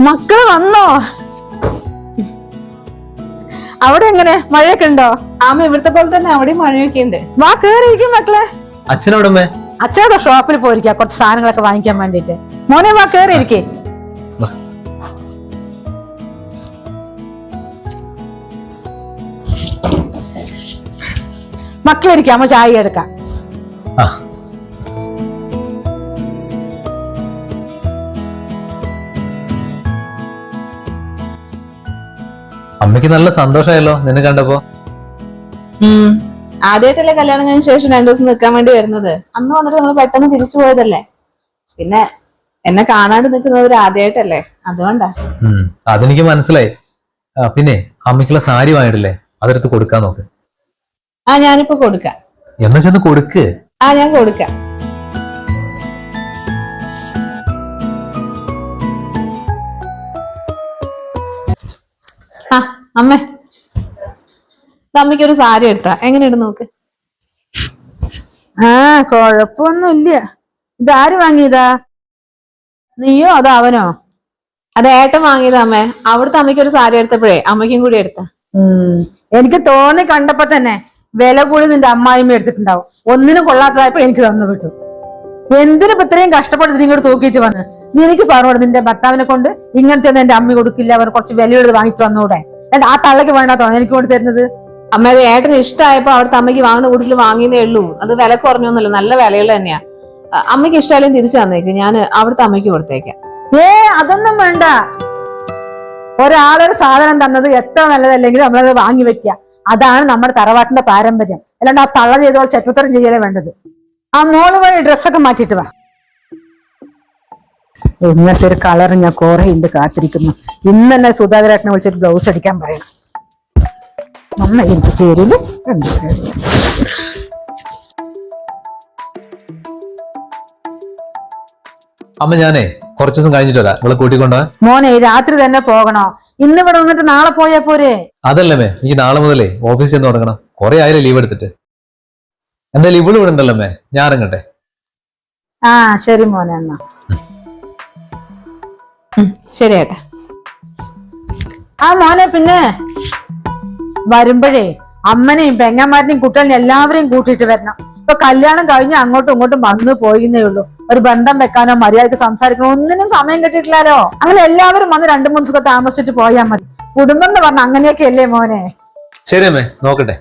മക്കൾ വന്നോ? അവിടെ എങ്ങനെ? മഴയൊക്കെ ഉണ്ടോ? ആമ ഇവിടുത്തെ പോലെ തന്നെ അവിടെയും മഴയൊക്കെ ഉണ്ട്. വാ കേറിയിരിക്കും മക്കളെ. അച്ഛനോടമ്മേ അച്ഛനോട് ഷോപ്പിൽ പോയിരിക്കാ കുറച്ച് സാധനങ്ങളൊക്കെ വാങ്ങിക്കാൻ വേണ്ടിട്ട് മോനെ വാ കേറിയിരിക്കേ. മക്കളിരിക്കാം അമ്മ ചായ എടുക്കാം. ആ. അമ്മയ്ക്ക് നല്ല സന്തോഷമായല്ലോ നിന്നെ കണ്ടപ്പോ. ആദ്യമായിട്ടല്ലേ കല്യാണം കഴിഞ്ഞ ശേഷം രണ്ടു ദിവസം നിൽക്കാൻ വേണ്ടി വരുന്നത്. അന്ന് വന്നിട്ട് നമ്മൾ പെട്ടെന്ന് തിരിച്ചു പോയതല്ലേ? പിന്നെ എന്നെ കാണാണ്ട് നിൽക്കുന്നത് ഒരു ആദ്യമായിട്ടല്ലേ അതുകൊണ്ടാ. അതെനിക്ക് മനസ്സിലായി. പിന്നെ അമ്മയ്ക്കുള്ള സാരി വാങ്ങിയിട്ടില്ലേ? അതെടുത്ത് കൊടുക്കാൻ നോക്ക്. ആ ഞാനിപ്പോ കൊടുക്കാം. എന്നാ ചെന്ന് കൊടുക്ക്. ആ ഞാൻ കൊടുക്കാം. അമ്മേ അമ്മയ്ക്കൊരു അമ്മയ്ക്ക് ഒരു സാരി എടുത്താ. എങ്ങനെയുണ്ട് നോക്ക്? ആ കൊഴപ്പൊന്നുമില്ല. ഇതാര് വാങ്ങിയതാ? നീയോ അതോ അവനോ? അത് ഏട്ടൻ വാങ്ങിയതാ അമ്മേ. അവിടുത്തെ അമ്മയ്ക്ക് ഒരു സാരി എടുത്തപ്പോഴേ അമ്മയ്ക്കും കൂടി എടുത്താ. എനിക്ക് തോന്നി കണ്ടപ്പോ തന്നെ വില കൂടി നിന്റെ അമ്മായിമ്മ എടുത്തിട്ടുണ്ടാവും. ഒന്നിനും കൊള്ളാത്തതായപ്പോ എനിക്ക് തന്നു വിട്ടു എന്തിനും ഇത്രയും കഷ്ടപ്പെട്ട് ഇങ്ങോട്ട് തൂക്കിയിട്ട് വന്ന്? നീ എനിക്ക് പറഞ്ഞോട് നിന്റെ ഭർത്താവിനെ കൊണ്ട് ഇങ്ങനത്തെ ഒന്നും എന്റെ അമ്മ കൊടുക്കില്ല അവർ കുറച്ച് വിലയുള്ളത് വാങ്ങിച്ചു വന്നൂടെ? എന്നിട്ട് ആ തള്ളക്ക് വേണ്ടാത്തോ എനിക്ക് കൊണ്ട് തരുന്നത്? അമ്മ അത് ഏട്ടന് ഇഷ്ടമായപ്പോ അവിടുത്തെ അമ്മയ്ക്ക് വാങ്ങുന്ന കൂടുതൽ വാങ്ങിയതേ ഉള്ളൂ. അത് വില കുറഞ്ഞൊന്നുമില്ല. നല്ല വിലയുള്ള തന്നെയാ. അമ്മയ്ക്ക് ഇഷ്ടമായാലും തിരിച്ചു തന്നേക്ക്. ഞാൻ അവിടുത്തെ അമ്മയ്ക്ക് കൊടുത്തേക്കാം. ഏ അതൊന്നും വേണ്ട. ഒരാളൊരു സാധനം തന്നത് എത്ര നല്ലതല്ലെങ്കിലും നമ്മളത് വാങ്ങി വെക്കുക അതാണ് നമ്മുടെ തറവാട്ടിന്റെ പാരമ്പര്യം. അല്ലാണ്ട് ആ തള്ള ചെയ്തോൾ ചെറ്റത്തരം ചെയ്യലേ വേണ്ടത്. ആ മോൾ വഴി ഡ്രസ്സൊക്കെ മാറ്റിയിട്ട് വാ. ഇന്നത്തെ ഒരു കളർ ഞാൻ കുറെ ഉണ്ട് കാത്തിരിക്കുന്നു. ഇന്ന് തന്നെ സുധാകരേട്ടനെ വിളിച്ചിട്ട് ബ്ലൗസ് അടിക്കാൻ പറയണം. നന്നായി എനിക്ക് ചേരിൽ. അമ്മ ഞാനേ കുറച്ചു ദിവസം കഴിഞ്ഞിട്ട് വരാം. ഇവിടെ കൂട്ടിക്കൊണ്ടുവാ മോനെ രാത്രി തന്നെ പോകണോ? ഇന്ന് ഇവിടെ വന്നിട്ട് നാളെ പോയാ പോരെ? അതല്ലമ്മേ എനിക്ക് നാളെ മുതലേ ഓഫീസിൽ നിന്ന് തുടങ്ങണം. കുറെ ആയില്ലേ ലീവ് എടുത്തിട്ട്. എന്തായാലും ഇവൾ ഇവിടെ ഉണ്ടല്ലോ ഞാൻ ഇറങ്ങട്ടെ. ആ ശരി മോനെ എന്നാ. ശരി ഏട്ടാ ആ മോനെ പിന്നെ വരുമ്പോഴേ അമ്മനെയും പെങ്ങന്മാരെയും കുട്ടികളെയും എല്ലാവരെയും കൂട്ടിയിട്ട് വരണം. ഇപ്പൊ കല്യാണം കഴിഞ്ഞ് അങ്ങോട്ടും ഇങ്ങോട്ടും വന്നു പോയിന്നേ ഉള്ളൂ. ഒരു ബന്ധം വെക്കാനോ മര്യാദയ്ക്ക് സംസാരിക്കണോ ഒന്നിനും സമയം കിട്ടിയിട്ടില്ലല്ലോ. അങ്ങനെ എല്ലാവരും വന്ന് രണ്ടു മൂന്ന് സുഖം താമസിച്ചിട്ട് പോയാൽ മതി. കുടുംബം എന്ന് പറഞ്ഞ അങ്ങനെയൊക്കെ അല്ലേ മോനെ? ശരി അമ്മേ നോക്കട്ടെ.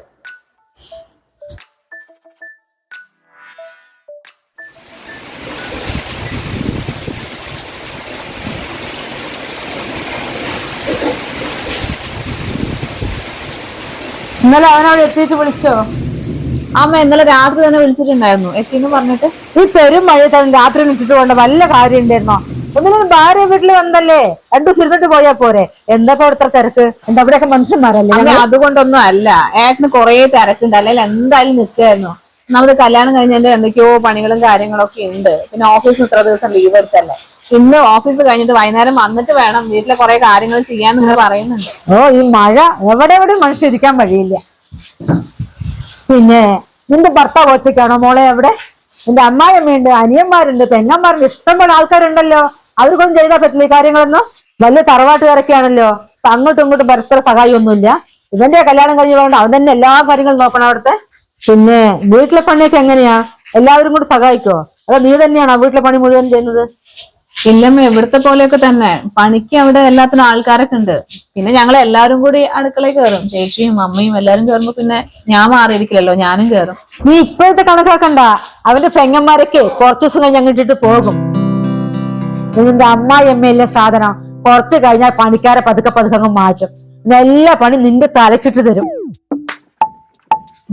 ഇന്നലെ അവനവിടെ എത്തിയിട്ട് വിളിച്ചോ? അമ്മ ഇന്നലെ രാത്രി തന്നെ വിളിച്ചിട്ടുണ്ടായിരുന്നു. എത്തിന്ന് പറഞ്ഞിട്ട്. ഈ പെരും മഴയത്താണ് രാത്രി വിളിച്ചിട്ട് പോകേണ്ട വല്ല കാര്യം ഉണ്ടായിരുന്നോ ഒന്നിനും ഭാര്യ വീട്ടിൽ വന്നല്ലേ രണ്ടു ചിരുന്നിട്ട് പോയാ പോരെ. എന്താ ഇത്ര തിരക്ക്? എന്താ അവിടെയൊക്കെ മനുഷ്യന്മാരല്ലേ? അതുകൊണ്ടൊന്നും അല്ല. ഏട്ടന് കൊറേ തിരക്കുണ്ട്. അല്ലെങ്കിൽ എന്തായാലും നിൽക്കായിരുന്നു. നമ്മൾ കല്യാണം കഴിഞ്ഞതിന്റെ എന്തൊക്കെയോ പണികളും കാര്യങ്ങളൊക്കെ ഉണ്ട്. പിന്നെ ഓഫീസിൽ ഇത്ര ദിവസം ലീവ് എടുത്തല്ലേ? ഇന്ന് ഓഫീസ് കഴിഞ്ഞിട്ട് വൈകുന്നേരം വന്നിട്ട് വേണം വീട്ടിലെ കുറെ കാര്യങ്ങൾ ചെയ്യാൻ നിങ്ങൾ പറയുന്നുണ്ട്. ഓ ഈ മഴ എവിടെ എവിടെ മനുഷ്യരിക്കാൻ വഴിയില്ല. പിന്നെ നിന്റെ ഭർത്താവ് ഒറ്റയ്ക്കാണോ? മോളെ എവിടെ? നിന്റെ അമ്മായിയമ്മയുണ്ട് അനിയന്മാരുണ്ട് പെങ്ങന്മാരുണ്ട് ഇഷ്ടംപോലെ ആൾക്കാരുണ്ടല്ലോ. അവർക്കൊന്നും ചെയ്താൽ പറ്റില്ല ഈ കാര്യങ്ങളൊന്നും? വലിയ തറവാട്ടുകാരൊക്കെയാണല്ലോ. അപ്പൊ അങ്ങോട്ടും ഇങ്ങോട്ടും പരസ്പര സഹായം ഒന്നുമില്ല ഇവന്റെ കല്യാണം കഴിഞ്ഞ് അവൻ തന്നെ എല്ലാ കാര്യങ്ങളും നോക്കണം അവിടുത്തെ. പിന്നെ വീട്ടിലെ പണിയൊക്കെ എങ്ങനെയാ? എല്ലാവരും കൂടി സഹായിക്കോ? അതോ നീ തന്നെയാണോ വീട്ടിലെ പണി മുഴുവൻ ചെയ്യുന്നത്? ഇല്ലമ്മ ഇവിടുത്തെ പോലെയൊക്കെ തന്നെ. പണിക്ക് അവിടെ എല്ലാത്തിനും ആൾക്കാരൊക്കെ ഉണ്ട്. പിന്നെ ഞങ്ങൾ എല്ലാവരും കൂടി അടുക്കളയിൽ കയറും ചേച്ചിയും അമ്മയും എല്ലാരും കയറുമ്പോ പിന്നെ ഞാൻ മാറിയിരിക്കില്ലല്ലോ ഞാനും കയറും നീ ഇപ്പോഴത്തെ കണക്കാക്കണ്ട. അവന്റെ പെങ്ങന്മാരൊക്കെ കുറച്ചു ദിവസം കഴിഞ്ഞ് ഇട്ടിട്ട് പോകും. നിന്റെ അമ്മായി സാധനം? കുറച്ച് കഴിഞ്ഞാൽ പണിക്കാരെ പതുക്കെ പതുക്കെ അങ്ങ് മാറ്റും. എല്ലാ പണി നിന്റെ തലക്കിട്ട് തരും.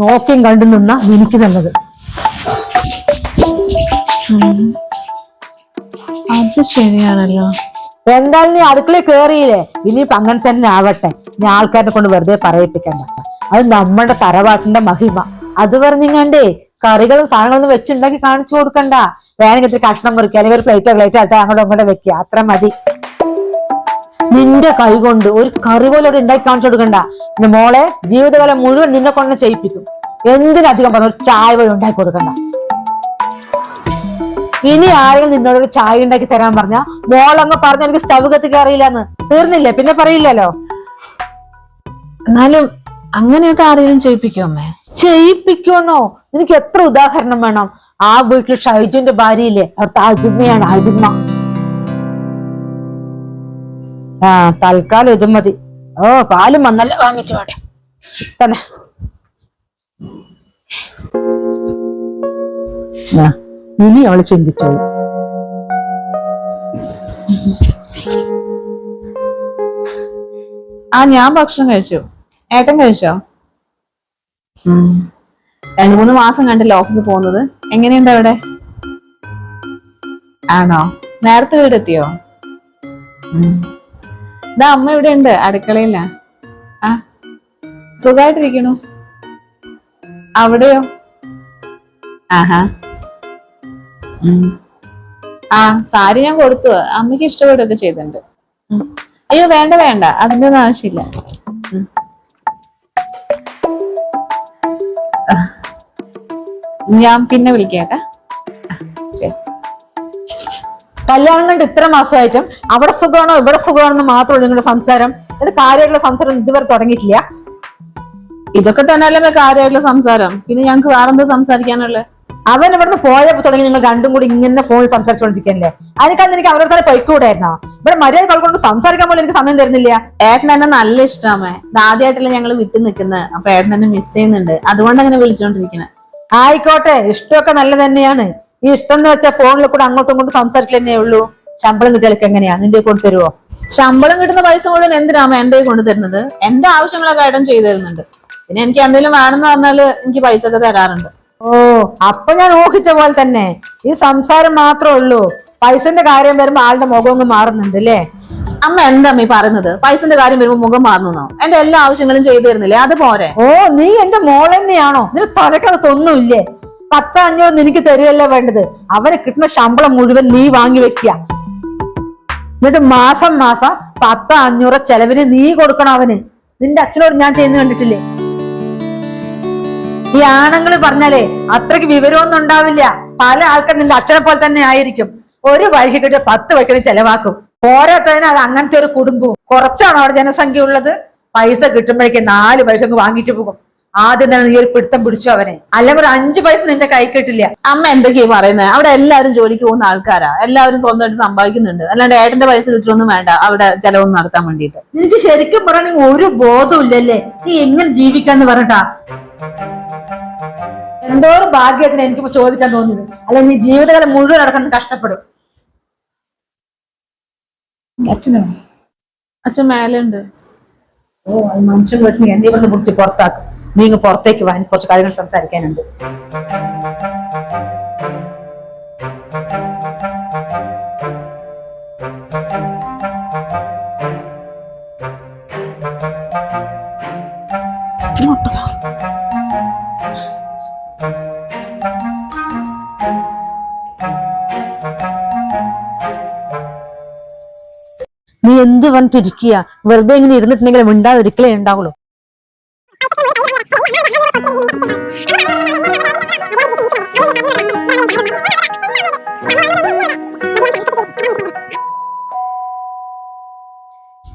നോക്കിയും കണ്ടു നിന്ന എനിക്ക് നല്ലത് അത് ശരിയാണല്ലോ. എന്തായാലും നീ അടുക്കളയിൽ കേറിയില്ലേ? ഇനി അങ്ങനെ തന്നെ ആവട്ടെ. ഞാൻ ആൾക്കാരെ കൊണ്ട് വെറുതെ പറയിപ്പിക്കണ്ട അത് നമ്മുടെ തറവാട്ടിന്റെ മഹിമ. അത് പറഞ്ഞിങ്ങാണ്ടേ കറികളും സാധനങ്ങളൊന്നും വെച്ചുണ്ടാക്കി കാണിച്ചു കൊടുക്കണ്ട. വേണമെങ്കിൽ ഇത്തിരി കഷ്ണം മുറിക്കുക അല്ലെങ്കിൽ ഒരു പ്ലേറ്റ് പ്ലേറ്റോ ആയിട്ട് അങ്ങോട്ടും അങ്ങോട്ടും വെക്കുക അത്ര മതി. നിന്റെ കൈ കൊണ്ട് ഒരു കറി പോലെ അവിടെ ഉണ്ടാക്കി കാണിച്ചു കൊടുക്കണ്ട. മോളെ ജീവിതകാലം മുഴുവൻ നിന്നെ കൊണ്ട് ചെയ്യിപ്പിക്കും. എന്തിനധികം പറഞ്ഞു ഒരു ചായ പോലെ ഉണ്ടാക്കി കൊടുക്കണ്ട. ഇനി ആരെങ്കിലും നിന്നോട് ഒരു ചായ ഉണ്ടാക്കി തരാൻ പറഞ്ഞ മോളങ്ങ് പറഞ്ഞ എനിക്ക് സ്റ്റവ് കത്തിക്കാൻ അറിയില്ലെന്ന് തീർന്നില്ലേ? പിന്നെ പറയില്ലല്ലോ. എന്നാലും അങ്ങനെയൊക്കെ ആരെങ്കിലും ചെയ്യിപ്പിക്കോ അമ്മേ? ചെയ്യിപ്പിക്കുമെന്നോ നിനക്ക് എത്ര ഉദാഹരണം വേണം? ആ വീട്ടിൽ ഷൈജുന്റെ ഭാര്യയില്ലേ? അവിടുത്തെ അടിമയാണ് അടിമ. ആ തൽക്കാലം ഇത് മതി. ഓ പാലും വന്നല്ല വാങ്ങിച്ചു വേട്ടെ തന്നെ. ഇനി ആൾ ചിന്തിച്ചോളൂ. ആ ഞാൻ ഭക്ഷണം കഴിച്ചു. ഏട്ടൻ കഴിച്ചോ. രണ്ടു മൂന്ന് മാസം കണ്ടില്ല ഓഫീസിൽ പോകുന്നത്? എങ്ങനെയുണ്ട് അവിടെ? ആണോ? നേരത്തെ വീടെത്തിയോ? ഇതാ അമ്മ ഇവിടെ ഉണ്ട് അടുക്കളയില്ല ആ സുഖമായിട്ടിരിക്കണു. അവിടെയോ? ആഹാ. ആ സാരി ഞാൻ കൊടുത്തു. അമ്മയ്ക്ക് ഇഷ്ടപ്പെടുകയൊക്കെ ചെയ്തിട്ടുണ്ട്. അയ്യോ വേണ്ട വേണ്ട. അതിന്റെ ഒന്നും ആവശ്യമില്ല ഞാൻ പിന്നെ വിളിക്കാട്ടെ. കല്യാണം കണ്ട് ഇത്ര മാസമായിട്ടും അവിടെ സുഖമാണോ ഇവിടെ സുഖമാണെന്ന് മാത്രമേ നിങ്ങളുടെ സംസാരം? എന്നിട്ട് കാര്യമായിട്ടുള്ള സംസാരം ഇതുവരെ തുടങ്ങിയിട്ടില്ല. ഇതൊക്കെ തന്നെയല്ലേ കാര്യമായിട്ടുള്ള സംസാരം? പിന്നെ ഞങ്ങൾക്ക് വേറെന്താ സംസാരിക്കാനുള്ളത്? അവൻ ഇവിടുന്ന് പോയപ്പോ തുടങ്ങി നിങ്ങൾ രണ്ടും കൂടി ഇങ്ങനെ ഫോണിൽ സംസാരിച്ചുകൊണ്ടിരിക്കല്ലേ അതിനേക്കാൾ എനിക്ക് അവരുടെ സ്ഥലം പൈക്കൂടായിരുന്നോ ഇവിടെ മര്യാദ കൊണ്ട് സംസാരിക്കാൻ പോലും എനിക്ക് സമയം തരുന്നില്ല. ഏട്ടൻ എന്നെ നല്ല ഇഷ്ടമേ. ആദ്യമായിട്ടല്ലേ ഞങ്ങൾ വിട്ടു നിൽക്കുന്നത്. അപ്പൊ ഏട്ടൻ എന്നെ മിസ് ചെയ്യുന്നുണ്ട്. അതുകൊണ്ട് അങ്ങനെ വിളിച്ചോണ്ടിരിക്കുന്നത് ആയിക്കോട്ടെ ഇഷ്ടമൊക്കെ നല്ല തന്നെയാണ്. ഈ ഇഷ്ടം എന്ന് വെച്ചാൽ ഫോണിൽ കൂടെ അങ്ങോട്ടും ഇങ്ങോട്ടും സംസാരിക്കലേ ഉള്ളൂ. ശമ്പളം കിട്ടിയാലൊക്കെ എങ്ങനെയാ? നിന്റെ കൊടുത്തു തരുവോ? ശമ്പളം കിട്ടുന്ന പൈസ മുഴുവൻ എന്തിനാമ എന്റെ കൊണ്ട് കൊണ്ടു തരുന്നത്? എന്റെ ആവശ്യങ്ങളൊക്കെ ഏട്ടൻ ചെയ്തു തരുന്നുണ്ട്. പിന്നെ എനിക്ക് എന്തെങ്കിലും വേണമെന്ന് പറഞ്ഞാൽ എനിക്ക് പൈസ ഒക്കെ തരാറുണ്ട്. ഓ അപ്പൊ ഞാൻ ഊഹിച്ച പോലെ തന്നെ. ഈ സംസാരം മാത്രമേ ഉള്ളൂ. പൈസന്റെ കാര്യം വരുമ്പോ ആളുടെ മുഖം അങ്ങ് മാറുന്നുണ്ട് അല്ലേ? അമ്മ എന്താ നീ ഈ പറയുന്നത്? പൈസന്റെ കാര്യം വരുമ്പോ മുഖം മാറുന്നോ എന്റെ എല്ലാ ആവശ്യങ്ങളും ചെയ്തു തരുന്നില്ലേ? അത് പോരെ. ഓ നീ എന്റെ മോൾ തന്നെയാണോ? നിന്റെ തലക്കകത്ത് ഒന്നുമില്ലേ? പത്ത് അഞ്ഞൂറ് നിനക്ക് തരുകയല്ല വേണ്ടത്? അവരെ കിട്ടുന്ന ശമ്പളം മുഴുവൻ നീ വാങ്ങി വെക്കുക. എന്നിട്ട് മാസം മാസം പത്ത് അഞ്ഞൂറ് ചെലവിന് നീ കൊടുക്കണം അവന്. നിന്റെ അച്ഛനോട് ഞാൻ ചെയ്യുന്ന കണ്ടിട്ടില്ലേ? ഈ ആണുങ്ങൾ പറഞ്ഞാലേ അത്രയ്ക്ക് വിവരമൊന്നും ഉണ്ടാവില്ല. പല ആൾക്കാർ നിന്റെ അച്ഛനെ പോലെ തന്നെ ആയിരിക്കും. ഒരു വഴിക്ക് കിട്ടിയ പത്ത് വഴിക്കിന് ചെലവാക്കും. പോരാത്തതിന് അത് അങ്ങനത്തെ ഒരു കുടുംബവും. കുറച്ചാണ് അവിടെ ജനസംഖ്യ ഉള്ളത്? പൈസ കിട്ടുമ്പോഴേക്കും നാല് വഴിക്കങ്ങ് വാങ്ങിച്ചു പോകും. ആദ്യം തന്നെ നീ ഒരു പിടുത്തം പിടിച്ചു അവനെ. അല്ലെങ്കിൽ ഒരു അഞ്ചു പൈസ നിന്റെ കൈ കിട്ടില്ല. അമ്മ എന്തൊക്കെയാ പറയുന്നത് അവിടെ എല്ലാവരും ജോലിക്ക് പോകുന്ന ആൾക്കാരാ. എല്ലാവരും സ്വന്തമായിട്ട് സമ്പാദിക്കുന്നുണ്ട്. അല്ലാണ്ട് ഏട്ടന്റെ പൈസ കിട്ടുമൊന്നും വേണ്ട. അവിടെ ചെലവൊന്നും നടത്താൻ വേണ്ടിട്ട് നിനക്ക് ശരിക്കും പറയണെങ്കിൽ ഒരു ബോധവും ഇല്ലല്ലേ നീ എങ്ങനെ ജീവിക്കാന്ന് പറഞ്ഞിട്ടാ? എന്തോരം ഭാഗ്യത്തിന് എനിക്കിപ്പോ ചോദിക്കാൻ തോന്നിയത്. അല്ല നീ ജീവിതകാലം മുഴുവൻ നടക്കുന്ന കഷ്ടപ്പെടും. അച്ഛനോ? അച്ഛൻ മേലുണ്ട് ഓ അത് മനുഷ്യൻ വീട്ടിൽ എന്നെ ഇവിടുന്ന് പിടിച്ച് പുറത്താക്കും. നീ ഇങ്ങ് പുറത്തേക്ക് വാങ്ങി എനിക്ക് കുറച്ച് കാര്യങ്ങൾ സംസാരിക്കാനുണ്ട്. നീ എന്ത് വന്നിട്ടിരിക്കുക വെറുതെ ഇങ്ങനെ ഇരുന്നിട്ടുണ്ടെങ്കിൽ മിണ്ടാതിരിക്കലേ ഉണ്ടാവുള്ളൂ.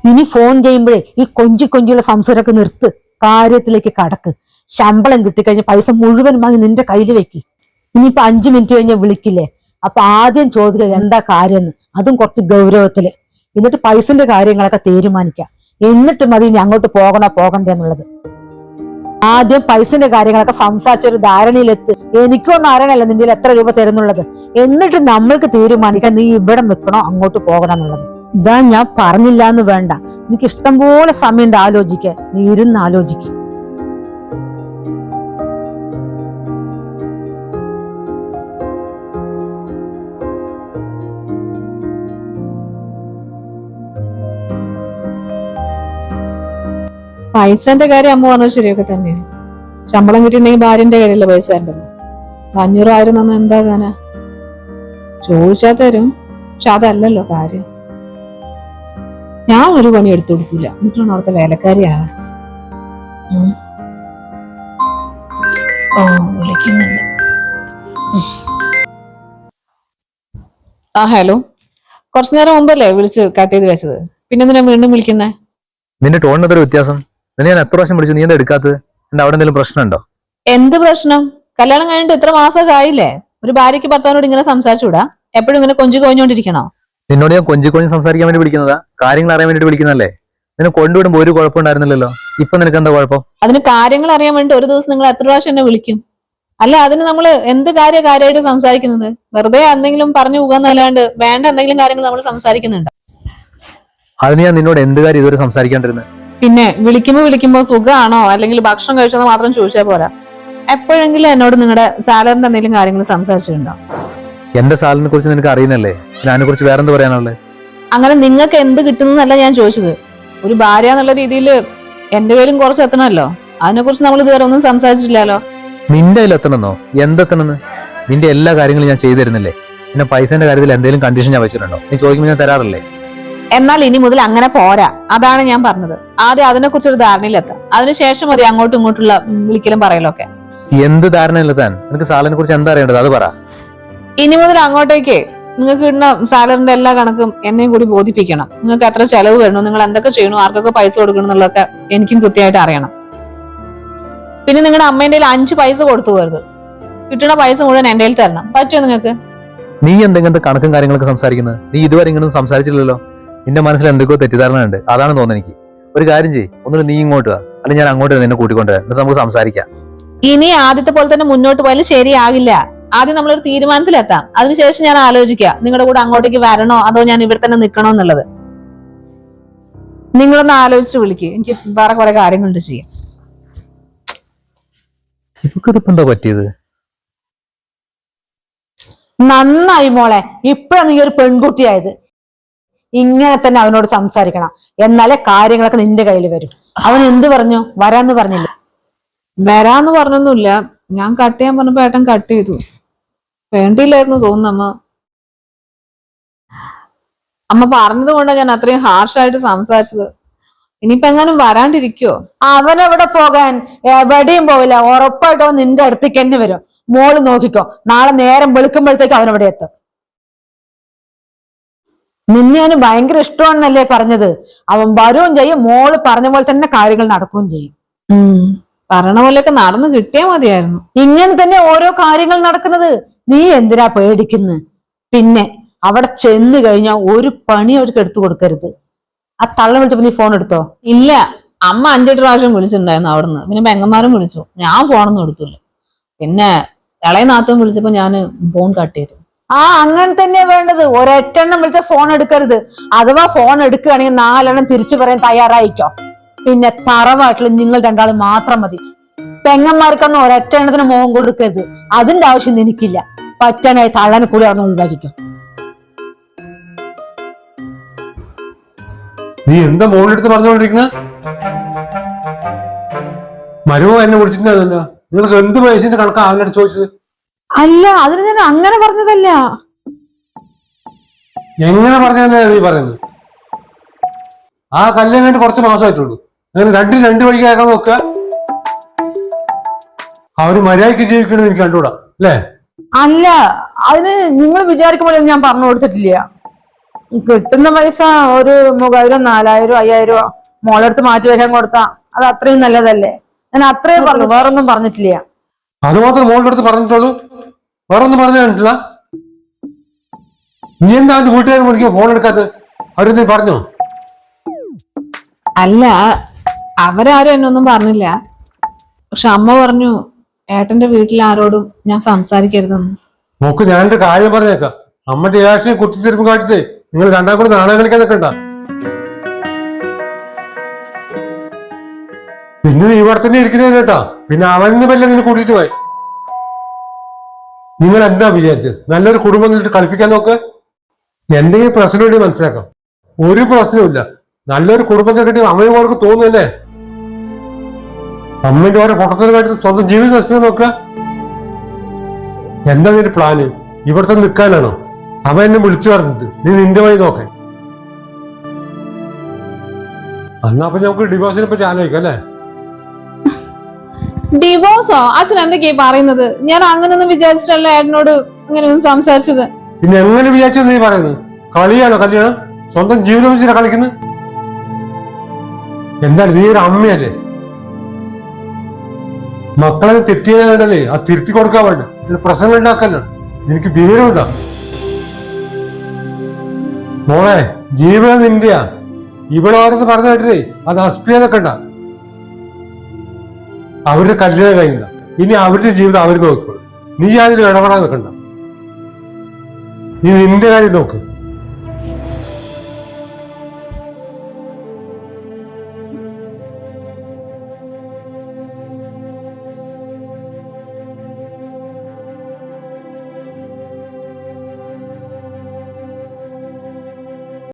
ഇനി ഫോൺ ചെയ്യുമ്പോഴേ ഈ കൊഞ്ചി കൊഞ്ചിയുള്ള സംസാരമൊക്കെ നിർത്ത്. കാര്യത്തിലേക്ക് കടക്ക്. ശമ്പളം കിട്ടിക്കഴിഞ്ഞ പൈസ മുഴുവൻ വാങ്ങി നിന്റെ കയ്യിൽ വെക്കി. ഇനിയിപ്പൊ അഞ്ചു മിനിറ്റ് കഴിഞ്ഞാൽ വിളിക്കില്ലേ? അപ്പൊ ആദ്യം ചോദിക്കുക എന്താ കാര്യം അതും കുറച്ച് ഗൗരവത്തിൽ. എന്നിട്ട് പൈസന്റെ കാര്യങ്ങളൊക്കെ തീരുമാനിക്കാം. എന്നിട്ട് മതി ഇനി അങ്ങോട്ട് പോകണോ പോകണ്ടേ എന്നുള്ളത്. ആദ്യം പൈസന്റെ കാര്യങ്ങളൊക്കെ സംസാരിച്ച ഒരു ധാരണയിലെത്ത്. എനിക്കൊന്നും അറിയണല്ലോ നിന്റെ എത്ര രൂപ തരുന്നുള്ളത്. എന്നിട്ട് നമ്മൾക്ക് തീരുമാനിക്കാം നീ ഇവിടെ നിൽക്കണോ അങ്ങോട്ട് പോകണം എന്നുള്ളത്. ഇതാ ഞാൻ പറഞ്ഞില്ല എന്ന് വേണ്ട. എനിക്ക് ഇഷ്ടം പോലെ സമയം ആലോചിക്കാൻ. നീ ഇരുന്ന് ആലോചിക്കും. പൈസന്റെ കാര്യം അമ്മ പറഞ്ഞത് ശരിയൊക്കെ തന്നെയാണ്. ശമ്പളം കിട്ടിയിട്ടുണ്ടെങ്കിൽ ഭാര്യന്റെ കയ്യിലല്ലേ പൈസ ഉണ്ടത് അഞ്ഞൂറ് ആയിരം തന്ന എന്താകാനാ? ചോദിച്ചാ തരും പക്ഷെ അതല്ലല്ലോ കാര്യം. ഞാൻ ഒരു പണി എടുത്തു കൊടുക്കില്ല എന്നിട്ടാണ് അവിടുത്തെ വേലക്കാരിയാണ്. ഓ ആ ഹലോ. കുറച്ചു നേരം മുമ്പല്ലേ വിളിച്ച് കട്ട് ചെയ്ത് വെച്ചത്? പിന്നെ വീണ്ടും വിളിക്കുന്നേ? നിന്റെ ടോണിന് എത്ര വ്യത്യാസം? നിന്നെ ഞാൻ എത്ര പ്രാവശ്യം വിളിച്ചു? നീ എന്താ എടുക്കാത്തത്? എന്റെ അവിടെ എന്തെങ്കിലും പ്രശ്നമുണ്ടോ? എന്ത് പ്രശ്നം? കല്യാണം കഴിഞ്ഞിട്ട് ഇത്ര മാസമൊക്കെ ആയില്ലേ ഒരു ഭാര്യയ്ക്ക് ഭർത്താവിനോട് ഇങ്ങനെ സംസാരിച്ചുകൂടാ? എപ്പോഴും ഇങ്ങനെ കൊഞ്ചു കൊഞ്ഞോണ്ടിരിക്കണോ നിന്നോട് ഞാൻ കൊഞ്ചു കൊഞ്ചി സംസാരിക്കാൻ വേണ്ടി വിളിക്കുന്നതാ. കാര്യങ്ങൾ അറിയാൻ വേണ്ടി വിളിക്കുന്നതല്ലേ? നിന്നെ കൊണ്ടുവിടുമ്പോ ഒരു കുഴപ്പമുണ്ടായിരുന്നില്ലല്ലോ ഇപ്പൊ നിനക്ക് എന്താ കുഴപ്പം? അതിന് കാര്യങ്ങൾ അറിയാൻ വേണ്ടി ഒരു ദിവസം നിങ്ങൾ എത്ര പ്രാവശ്യം എന്നെ വിളിക്കും? അല്ല അതിന് നമ്മൾ എന്ത് കാര്യ കാര്യമായിട്ട് സംസാരിക്കുന്നത്? വെറുതെ എന്തെങ്കിലും പറഞ്ഞു പോകാന്നല്ലാണ്ട് വേണ്ട എന്തെങ്കിലും കാര്യങ്ങൾ നമ്മൾ സംസാരിക്കുന്നുണ്ട്? അതിന് ഞാൻ നിന്നോട് എന്ത് കാര്യം ഇതുവരെ സംസാരിക്കാണ്ടിരുന്നത് പിന്നെ വിളിക്കുമ്പോ വിളിക്കുമ്പോ സുഖമാണോ അല്ലെങ്കിൽ ഭക്ഷണം കഴിച്ചത് മാത്രം ചോദിച്ചാൽ പോരാ? എപ്പോഴെങ്കിലും എന്നോട് നിങ്ങളുടെ സാലറിന്റെ എന്തെങ്കിലും കാര്യങ്ങൾ സംസാരിച്ചിട്ടുണ്ടോ? എന്റെ സാലറിനെ കുറിച്ച് നിനക്ക് അറിയുന്നല്ലേ ഞാൻ അതിനെ കുറിച്ച് വേറെന്ത് പറയാനുള്ളത്? അങ്ങനെ നിങ്ങൾക്ക് എന്ത് കിട്ടുന്നല്ല ഞാൻ ചോദിച്ചത്. ഒരു ഭാര്യ എന്നുള്ള രീതിയിൽ എന്റെ കയ്യിലും കുറച്ച് എത്തണമല്ലോ? അതിനെ കുറിച്ച് നമ്മൾ ഇതുവരെ ഒന്നും സംസാരിച്ചിട്ടില്ലല്ലോ? നിന്റെ കയ്യിൽ എത്തണമെന്നോ? എന്തെത്തണമെന്ന്? നിന്റെ എല്ലാ കാര്യങ്ങളും ഞാൻ ചെയ്തു തരുന്നില്ലേ? പിന്നെ പൈസന്റെ കാര്യത്തിൽ എന്തെങ്കിലും കണ്ടീഷൻ ഞാൻ വെച്ചിട്ടുണ്ടോ? നീ ചോദിക്കുമ്പോൾ ഞാൻ തരാറില്ലേ? എന്നാൽ ഇനി മുതൽ അങ്ങനെ പോരാ. അതാണ് ഞാൻ പറഞ്ഞത്. ആദ്യം അതിനെ കുറിച്ച് ഒരു ധാരണയിലെത്താം. അതിനുശേഷം മതി അങ്ങോട്ടും ഇങ്ങോട്ടുള്ള വിളിക്കലും പറയലൊക്കെ. എന്ത് ധാരണ നിനക്ക് കുറിച്ച് എന്താ അറിയേണ്ടത്? അത് പറ. ഇനി മുതൽ അങ്ങോട്ടേക്ക് നിങ്ങൾക്ക് കിട്ടുന്ന സാലറിന്റെ എല്ലാ കണക്കും എന്നെയും കൂടി ബോധിപ്പിക്കണം. നിങ്ങൾക്ക് എത്ര ചെലവ് വരണോ നിങ്ങൾ എന്തൊക്കെ ചെയ്യണോ ആർക്കൊക്കെ പൈസ കൊടുക്കണം എന്നുള്ളതൊക്കെ എനിക്കും കൃത്യമായിട്ട് അറിയണം. പിന്നെ നിങ്ങളുടെ അമ്മേന്റെ അഞ്ച് പൈസ കൊടുത്തു പോരുത്. കിട്ടുന്ന പൈസ മുഴുവൻ എന്റെ തരണം. പറ്റുമോ നിങ്ങൾക്ക്? നീ എന്തെങ്കിലും കണക്കും കാര്യങ്ങളൊക്കെ സംസാരിക്കുന്നത് നീ ഇതുവരെ ഇങ്ങനെ സംസാരിച്ചില്ലല്ലോ? നിന്റെ മനസ്സിൽ എന്തൊക്കെയോ തെറ്റിദ്ധാരണ ഉണ്ട് അതാണ് തോന്നുന്നത് എനിക്ക്. ഒരു കാര്യം ചെയ്യ്. ഒന്നുകൂടി നീ ഇങ്ങോട്ട് വാ. അല്ലെങ്കിൽ ഞാൻ അങ്ങോട്ട് നിന്നെ കൂട്ടിക്കൊണ്ടുവരാം എന്നിട്ട് നമുക്ക് സംസാരിക്കാം. ഇനി ആദ്യത്തെ പോലെ തന്നെ മുന്നോട്ട് പോയാലും ശരിയാകില്ല. ആദ്യം നമ്മളൊരു തീരുമാനത്തിലെത്താം. അതിനുശേഷം ഞാൻ ആലോചിക്കുക. നിങ്ങളുടെ കൂടെ അങ്ങോട്ടേക്ക് വരണോ? അതോ ഞാൻ ഇവിടെ തന്നെ നിൽക്കണോ എന്നുള്ളത്. നിങ്ങളൊന്ന് ആലോചിച്ച് വിളിക്കുക എനിക്ക് വേറെ കുറെ കാര്യങ്ങളുണ്ട് ചെയ്യാം ഇവക്കിതിപ്പോ എന്താ പറ്റിയത്? നന്നായി മോളെ. ഇപ്പഴാണ് നീ ഒരു പെൺകുട്ടിയായത്. ഇങ്ങനെ തന്നെ അവനോട് സംസാരിക്കണം. എന്നാലേ കാര്യങ്ങളൊക്കെ നിന്റെ കയ്യിൽ വരും. അവൻ എന്ത് പറഞ്ഞു? വരാന്ന് പറഞ്ഞില്ല? വരാന്ന് പറഞ്ഞൊന്നുമില്ല. ഞാൻ കട്ട് ചെയ്യാൻ പറഞ്ഞപ്പോ ഏട്ടൻ കട്ട് ചെയ്തു. വേണ്ടിയില്ലായിരുന്നു തോന്നുന്നു അമ്മ. അമ്മ പറഞ്ഞത് കൊണ്ടാണ് ഞാൻ അത്രയും ഹാർഷായിട്ട് സംസാരിച്ചത്. ഇനിയിപ്പോ എങ്ങാനും വരാണ്ടിരിക്കോ അവനെവിടെ പോകാൻ എവിടെയും പോവില്ല. ഉറപ്പായിട്ടും അവൻ നിന്റെ അടുത്തേക്ക് തന്നെ വരും. മോൾ നോക്കിക്കോ. നാളെ നേരം വെളുക്കുമ്പോഴത്തേക്ക് അവനവിടെ എത്തും. നിന്നെ അവന് ഭയങ്കര ഇഷ്ടമാണെന്നല്ലേ പറഞ്ഞത്. അവൻ വരുകയും ചെയ്യും മോൾ പറഞ്ഞ പോലെ തന്നെ കാര്യങ്ങൾ നടക്കുകയും ചെയ്യും. പറഞ്ഞ പോലെയൊക്കെ നടന്നു കിട്ടിയാ മതിയായിരുന്നു. ഇങ്ങനെ തന്നെ ഓരോ കാര്യങ്ങൾ നടക്കുന്നത്. നീ എന്തിനാ പേടിക്കുന്നു? പിന്നെ അവിടെ ചെന്ന് കഴിഞ്ഞാൽ ഒരു പണി അവർക്ക് എടുത്തു കൊടുക്കരുത്. ആ തള്ള വിളിച്ചപ്പോ നീ ഫോൺ എടുത്തോ? ഇല്ല. അമ്മ അഞ്ചെട്ട് പ്രാവശ്യം വിളിച്ചിട്ടുണ്ടായിരുന്നു അവിടുന്ന്. പിന്നെ പെങ്ങന്മാരും വിളിച്ചു. ഞാൻ ഫോണൊന്നും എടുത്തില്ല. പിന്നെ ഇളയനാത്തും വിളിച്ചപ്പോ ഞാൻ ഫോൺ കട്ട് ചെയ്തു. ആ അങ്ങനെ തന്നെ വേണ്ടത്. ഒരൊറ്റെണ്ണം വിളിച്ച ഫോൺ എടുക്കരുത്. അഥവാ ഫോൺ എടുക്കുകയാണെങ്കിൽ നാലെണ്ണം തിരിച്ചു പറയാൻ തയ്യാറായിക്കോ പിന്നെ തറവായിട്ടുള്ള നിങ്ങൾ രണ്ടാളും മാത്രം മതി. പെങ്ങന്മാർക്കൊന്നും ഒരൊറ്റെണ്ണത്തിന് മോഹം കൊടുക്കരുത്. അതിന്റെ ആവശ്യം എനിക്കില്ല പറ്റാനായി തള്ളനെ കൂടി അവിടെ ഒഴിവാക്കിക്കോ. നീ എന്താ മോളെടുത്ത് പറഞ്ഞുകൊണ്ടിരിക്കുന്നത് മരുമോ എന്നെ വിളിച്ചിട്ടുണ്ടായിരുന്നല്ലോ. നിങ്ങൾക്ക് എന്ത് പൈസ കണക്കാ അവനോട് ചോദിച്ചത്? അല്ല അതിന് ഞാൻ അങ്ങനെ പറഞ്ഞതല്ല. എങ്ങനെ പറഞ്ഞാലേ നീ പറയുന്നത് ആ കല്യാണം കഴിഞ്ഞിട്ട് കുറച്ച് മാസമായിട്ടുള്ളൂ അങ്ങനെ രണ്ടും രണ്ട് വഴി കേൾക്കാൻ നോക്കുക അവർ മര്യാദയ്ക്ക് ജീവിക്കണമെന്ന് എനിക്ക് കണ്ടുകൂടാ അല്ലേ? അല്ല അതിന് നിങ്ങൾ വിചാരിക്കുമ്പോൾ ഞാൻ പറഞ്ഞു കൊടുത്തിട്ടില്ല. കിട്ടുന്ന പൈസ ഒരു മൂവായിരം നാലായിരം അയ്യായിരം മോളെടുത്ത് മാറ്റി വെക്കാൻ കൊടുത്താ അത് അത്രയും നല്ലതല്ലേ? ഞാൻ അത്രയും പറഞ്ഞു വേറൊന്നും പറഞ്ഞിട്ടില്ല. അത് മാത്രം മോളുടെ അടുത്ത് പറഞ്ഞിട്ടുള്ളൂ. വേറെ ഒന്നും പറഞ്ഞു കണ്ടില്ല നീ എന്താ അവന്റെ വീട്ടുകാരെ വിളിക്കുക ഫോൺ എടുക്കാത്തത് അവരെന്തെങ്കിലും പറഞ്ഞോ? അല്ല അവരാരും എന്നൊന്നും പറഞ്ഞില്ല. പക്ഷെ അമ്മ പറഞ്ഞു ഏട്ടന്റെ വീട്ടിൽ ആരോടും ഞാൻ സംസാരിക്കരുതെന്ന്. നോക്ക് ഞാനൊരു കാര്യം പറഞ്ഞേക്കാം. അമ്മന്റെ ഏഷനെ കുത്തിത്തിരിപ്പ് കാട്ടിട്ട് നിങ്ങൾ രണ്ടാം കൂടെ നാണയം കളിക്കാൻ നിൽക്കണ്ട. പിന്നെ നീ ഇവിടെ തന്നെ ഇരിക്കുന്നേട്ടാ പിന്നെ അവൻ വല്ല നിന്നെ കൂട്ടിയിട്ട് പോയി. നിങ്ങൾ എന്താ വിചാരിച്ചത്? നല്ലൊരു കുടുംബം എന്നിട്ട് കളിപ്പിക്കാൻ നോക്ക്. എന്തെങ്കിലും പ്രശ്നം വേണ്ടി മനസ്സിലാക്കാം. ഒരു പ്രശ്നവുമില്ല നല്ലൊരു കുടുംബത്തെ കിട്ടി അമ്മയോർക്ക് തോന്നുന്നല്ലേ? അമ്മയുടെ ഓരോ പൊട്ടത്തിന് കാട്ടി സ്വന്തം ജീവിതം നശിപ്പിക്കാൻ നോക്ക. എന്താ നിന്റെ പ്ലാന് ഇവിടുത്തെ നിൽക്കാനാണോ അവൻ എന്നെ വിളിച്ചു പറഞ്ഞത് നീ നിന്റെ വഴി നോക്കാൻ എന്നാ അപ്പൊ നമുക്ക് ഡിവോഴ്സിനെ പറ്റി ആലോചിക്കാം അല്ലേ? ഡിവോഴ്സോ അച്ഛൻ എന്തൊക്കെയാ പറയുന്നത്? ഞാൻ അങ്ങനൊന്നും വിചാരിച്ചിട്ടല്ല ഏട്ടനോട് ഇങ്ങനെയൊന്നും സംസാരിച്ചത്. പിന്നെ എങ്ങനെ വിചാരിച്ചത് നീ പറയുന്നത്? കളിയാണോ കല്യാണം? സ്വന്തം ജീവിതം വെച്ചിട്ടാ കളിക്കുന്നത്? എന്താണ് നീ ഒരു അമ്മയല്ലേ? മക്കളെ തെറ്റിയാൽ വേണ്ടല്ലേ? ആ തിരുത്തി കൊടുക്കാൻ വേണ്ട. പ്രശ്നങ്ങൾ ഉണ്ടാക്കല്ലോ. നിനക്ക് വിവരമുണ്ടോ മോളെ ജീവിതം നിന്റെയാ. ഇവിടെ ഓരോന്ന് പറഞ്ഞു കേട്ടില്ലേ? അത് അസ്പ്രിയതൊക്കെ ഉണ്ടാ. അവരുടെ കല്യാണം കഴിയുന്ന ഇനി അവരുടെ ജീവിതം അവർ നോക്കിക്കോളും നീ അതിൽ ഇടപെടാൻ നിൽക്കണ്ട. നീ നിന്റെ കാര്യം നോക്ക്.